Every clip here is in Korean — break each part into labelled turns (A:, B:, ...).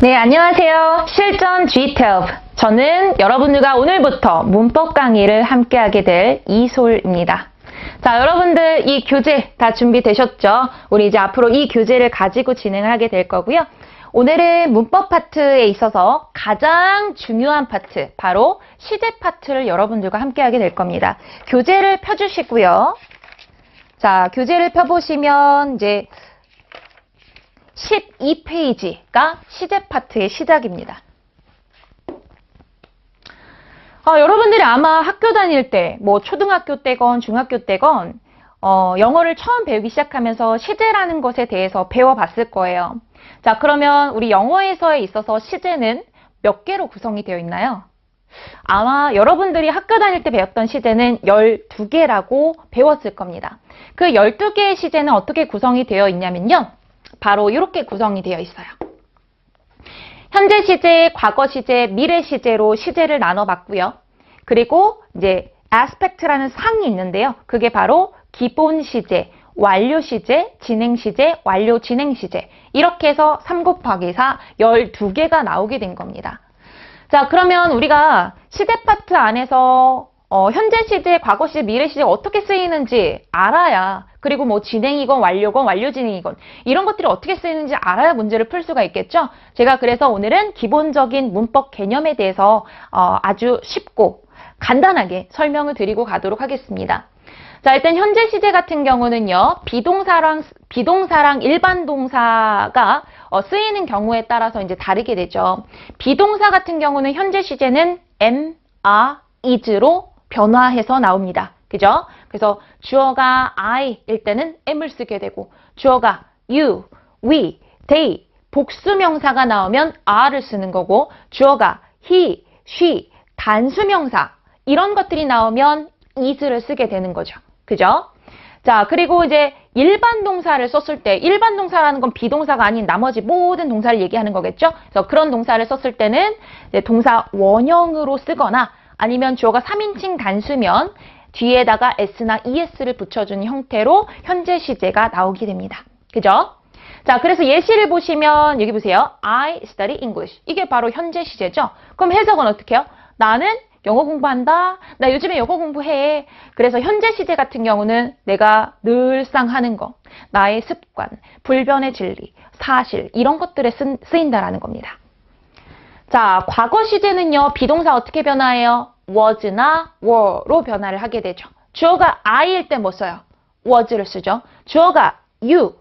A: 네, 안녕하세요. 실전 G12. 저는 여러분들과 오늘부터 문법 강의를 함께하게 될 이솔입니다. 자, 여러분들 이 교재 다 준비되셨죠? 우리 이제 앞으로 이 교재를 가지고 진행을 하게 될 거고요. 오늘은 문법 파트에 있어서 가장 중요한 파트, 바로 시제 파트를 여러분들과 함께하게 될 겁니다. 교재를 펴주시고요. 자, 교재를 펴보시면 이제 12페이지가 시제 파트의 시작입니다. 어, 여러분들이 아마 학교 다닐 때, 뭐 초등학교 때건 중학교 때건 어, 영어를 처음 배우기 시작하면서 시제라는 것에 대해서 배워봤을 거예요. 자, 그러면 우리 영어에서에 있어서 시제는 몇 개로 구성이 되어 있나요? 아마 여러분들이 학교 다닐 때 배웠던 시제는 12개라고 배웠을 겁니다. 그 12개의 시제는 어떻게 구성이 되어 있냐면요. 바로 이렇게 구성이 되어 있어요. 현재 시제, 과거 시제, 미래 시제로 시제를 나눠봤고요. 그리고 이제 aspect라는 상이 있는데요. 그게 바로 기본 시제, 완료 시제, 진행 시제, 완료 진행 시제 이렇게 해서 3 곱하기 4 12개가 나오게 된 겁니다. 자 그러면 우리가 시제 파트 안에서 어, 현재 시제, 과거 시제, 미래 시제 어떻게 쓰이는지 알아야 그리고 뭐 진행이건 완료건 완료 진행이건 이런 것들이 어떻게 쓰이는지 알아야 문제를 풀 수가 있겠죠. 제가 그래서 오늘은 기본적인 문법 개념에 대해서 어, 아주 쉽고 간단하게 설명을 드리고 가도록 하겠습니다. 자, 일단 현재 시제 같은 경우는요, 비동사랑, 비동사랑 일반 동사가 어, 쓰이는 경우에 따라서 이제 다르게 되죠. 비동사 같은 경우는 현재 시제는 am, are, is로 변화해서 나옵니다. 그죠? 그래서 주어가 I일 때는 am을 쓰게 되고, 주어가 you, we, they, 복수명사가 나오면 are를 쓰는 거고, 주어가 he, she, 단수명사, 이런 것들이 나오면 is를 쓰게 되는 거죠. 그죠? 자, 그리고 이제 일반 동사를 썼을 때, 일반 동사라는 건 비동사가 아닌 나머지 모든 동사를 얘기하는 거겠죠? 그래서 그런 동사를 썼을 때는 동사 원형으로 쓰거나 아니면 주어가 3인칭 단수면 뒤에다가 s나 es를 붙여준 형태로 현재 시제가 나오게 됩니다. 그죠? 자, 그래서 예시를 보시면 여기 보세요. I study English. 이게 바로 현재 시제죠? 그럼 해석은 어떻게 해요? 나는 영어 공부한다. 나 요즘에 영어 공부해. 그래서 현재 시제 같은 경우는 내가 늘상 하는 거, 나의 습관, 불변의 진리, 사실 이런 것들에 쓴, 쓰인다라는 겁니다. 자, 과거 시제는요. 비동사 어떻게 변화해요? was나 were로 변화를 하게 되죠. 주어가 I일 때 뭐 써요? was를 쓰죠. 주어가 you,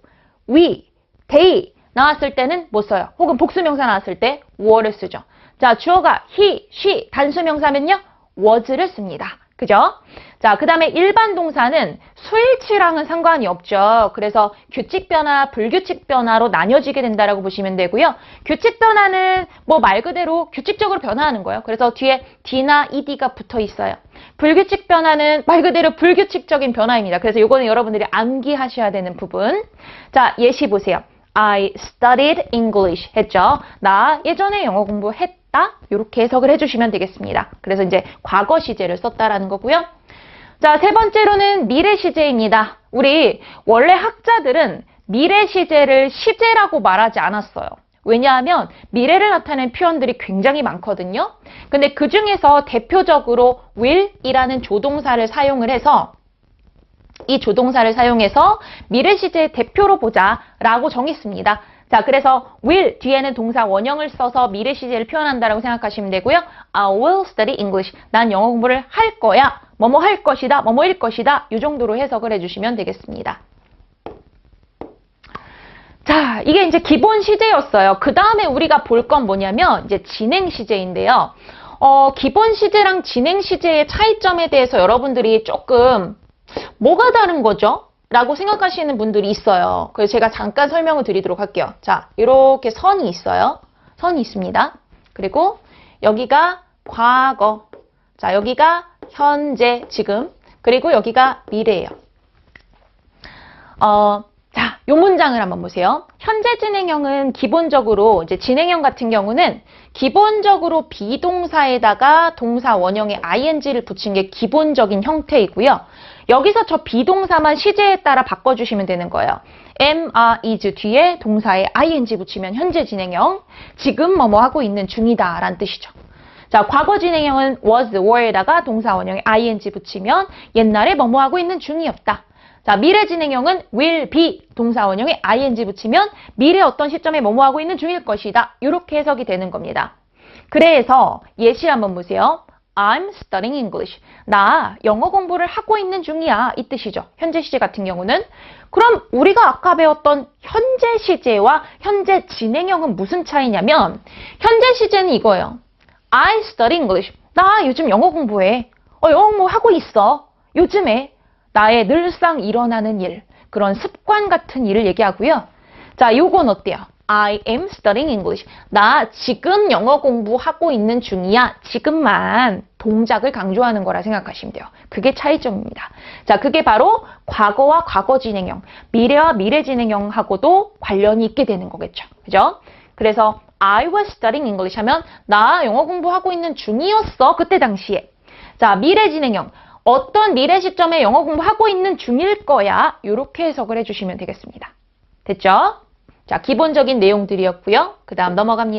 A: we, they 나왔을 때는 뭐 써요? 혹은 복수명사 나왔을 때 were를 쓰죠. 자, 주어가 he, she, 단수명사면요. was를 씁니다. 그죠? 자, 그 다음에 일반 동사는 수일치랑은 상관이 없죠. 그래서 규칙 변화, 불규칙 변화로 나뉘어지게 된다라고 보시면 되고요. 규칙 변화는 뭐 말 그대로 규칙적으로 변화하는 거예요. 그래서 뒤에 d나 ed가 붙어 있어요. 불규칙 변화는 말 그대로 불규칙적인 변화입니다. 그래서 이거는 여러분들이 암기하셔야 되는 부분. 자, 예시 보세요. I studied English 했죠. 나 예전에 영어 공부했다. 이렇게 해석을 해주시면 되겠습니다. 그래서 이제 과거 시제를 썼다라는 거고요. 자, 세 번째로는 미래 시제입니다. 우리 원래 학자들은 미래 시제를 시제라고 말하지 않았어요. 왜냐하면 미래를 나타내는 표현들이 굉장히 많거든요. 근데 그 중에서 대표적으로 will이라는 조동사를 사용을 해서 이 조동사를 사용해서 미래 시제의 대표로 보자 라고 정했습니다. 자, 그래서 will 뒤에는 동사 원형을 써서 미래 시제를 표현한다라고 생각하시면 되고요. I will study English. 난 영어 공부를 할 거야. 뭐뭐 할 것이다. 뭐뭐일 것이다. 이 정도로 해석을 해주시면 되겠습니다. 자, 이게 이제 기본 시제였어요. 그 다음에 우리가 볼 건 뭐냐면 이제 진행 시제인데요. 어, 기본 시제랑 진행 시제의 차이점에 대해서 여러분들이 조금 뭐가 다른 거죠? 라고 생각하시는 분들이 있어요. 그래서 제가 잠깐 설명을 드리도록 할게요. 자, 이렇게 선이 있어요. 선이 있습니다. 그리고 여기가 과거. 자, 여기가 현재, 지금. 그리고 여기가 미래예요. 어, 자, 요 문장을 한번 보세요. 현재 진행형은 기본적으로 이제 진행형 같은 경우는 기본적으로 비동사에다가 동사 원형에 ing를 붙인 게 기본적인 형태이고요. 여기서 저 비동사만 시제에 따라 바꿔주시면 되는 거예요. am, are, is 뒤에 동사에 ing 붙이면 현재 진행형, 지금 뭐뭐 하고 있는 중이다 라는 뜻이죠. 자, 과거 진행형은 was, were에다가 동사 원형에 ing 붙이면 옛날에 뭐뭐 하고 있는 중이었다. 자, 미래 진행형은 will be 동사 원형에 ing 붙이면 미래 어떤 시점에 뭐뭐 하고 있는 중일 것이다. 이렇게 해석이 되는 겁니다. 그래서 예시 한번 보세요. I'm studying English. 나 영어 공부를 하고 있는 중이야. 이 뜻이죠. 현재 시제 같은 경우는. 그럼 우리가 아까 배웠던 현재 시제와 현재 진행형은 무슨 차이냐면 현재 시제는 이거예요. I study English. 나 요즘 영어 공부해. 어, 영어 공부 하고 있어. 요즘에 나의 늘상 일어나는 일, 그런 습관 같은 일을 얘기하고요. 자, 요건 어때요? I am studying English. 나 지금 영어 공부하고 있는 중이야. 지금만 동작을 강조하는 거라 생각하시면 돼요. 그게 차이점입니다. 자, 그게 바로 과거와 과거 진행형, 미래와 미래 진행형하고도 관련이 있게 되는 거겠죠. 그죠? 그래서 I was studying English 하면 나 영어 공부하고 있는 중이었어. 그때 당시에. 자, 미래 진행형. 어떤 미래 시점에 영어 공부하고 있는 중일 거야. 이렇게 해석을 해주시면 되겠습니다. 됐죠? 자, 기본적인 내용들이었고요. 그 다음 넘어갑니다.